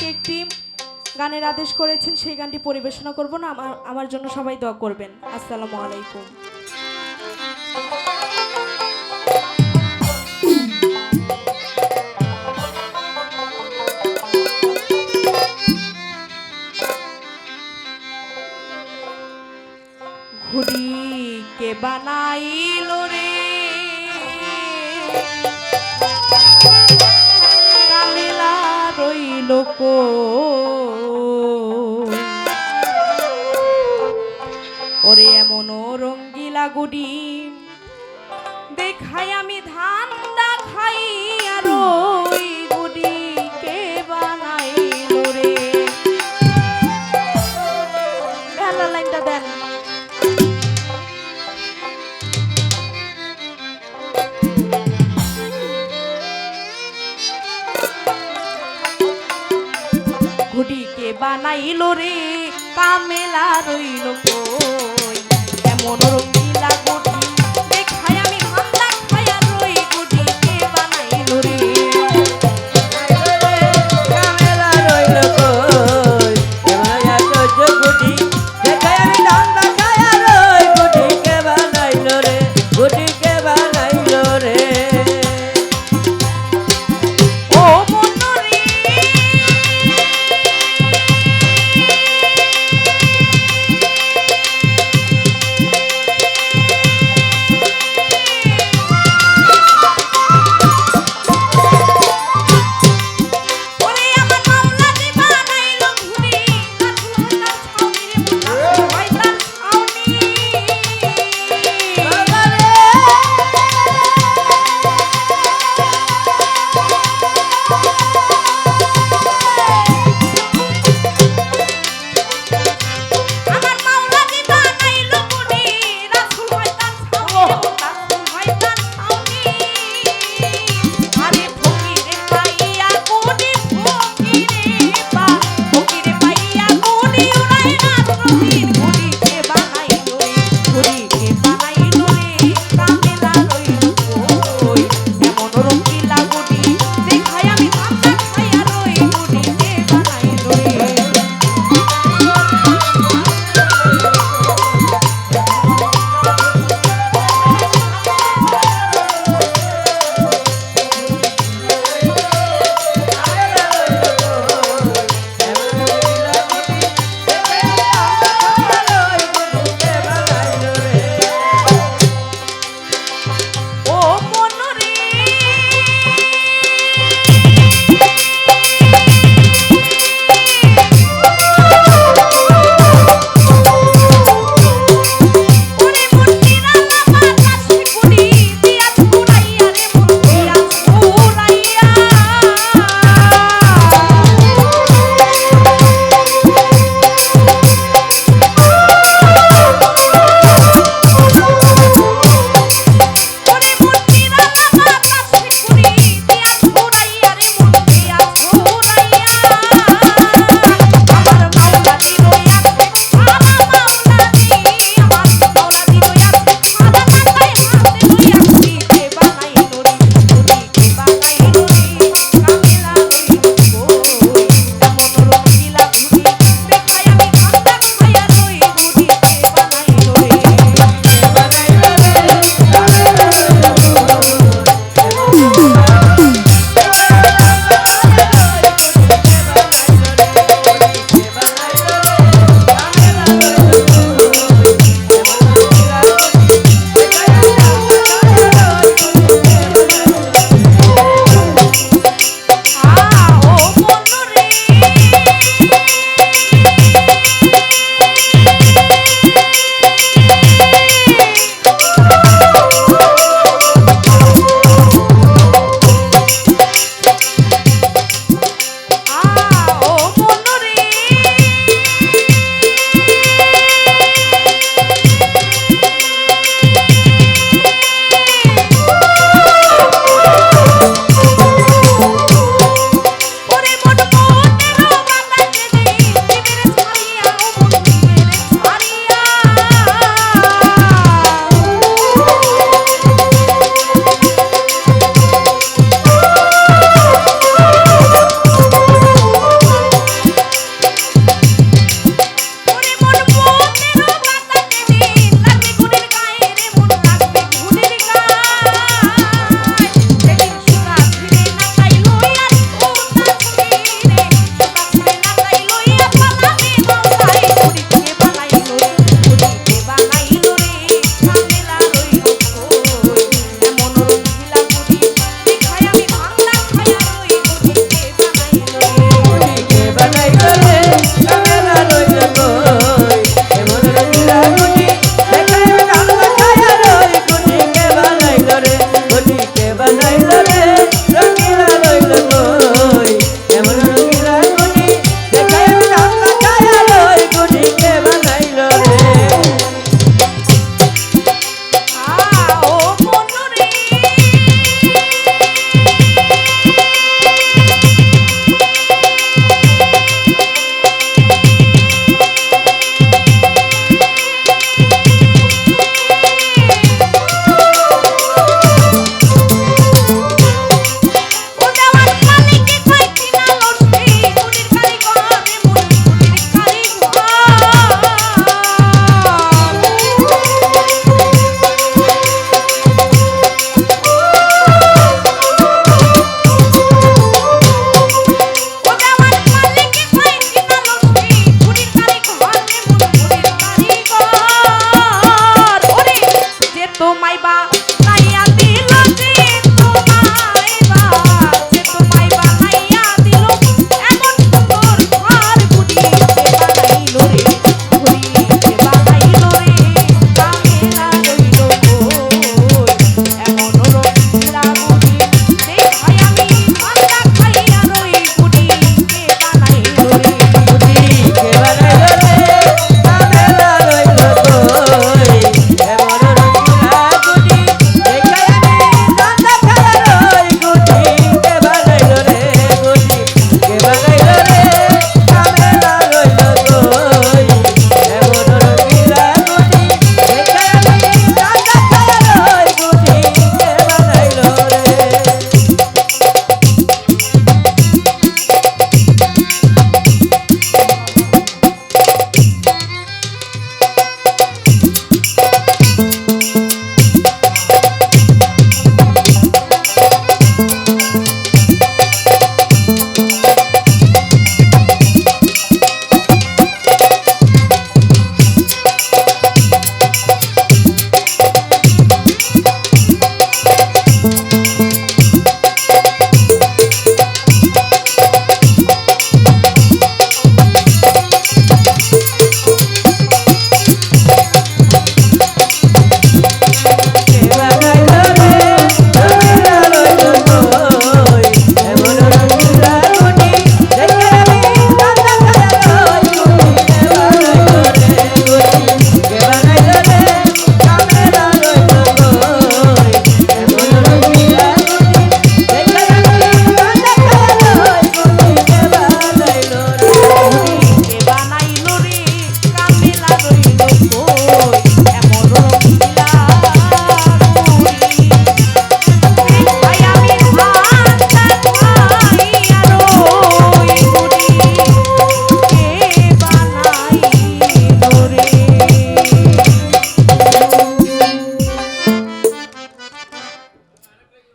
আমাকে একটি গানের আদেশ করেছেন, সেই গানটি পরিবেশনা করব না, আমার আমার জন্য সবাই দোয়া করবেন। আসসালামু আলাইকুম। ঘুড়ি কে বানাইল রে? কই? ওরে এমন রঙ্গিলা গুডি দেখাই আমি বানাইল রে কামেলা রইল কই? এমন রঙ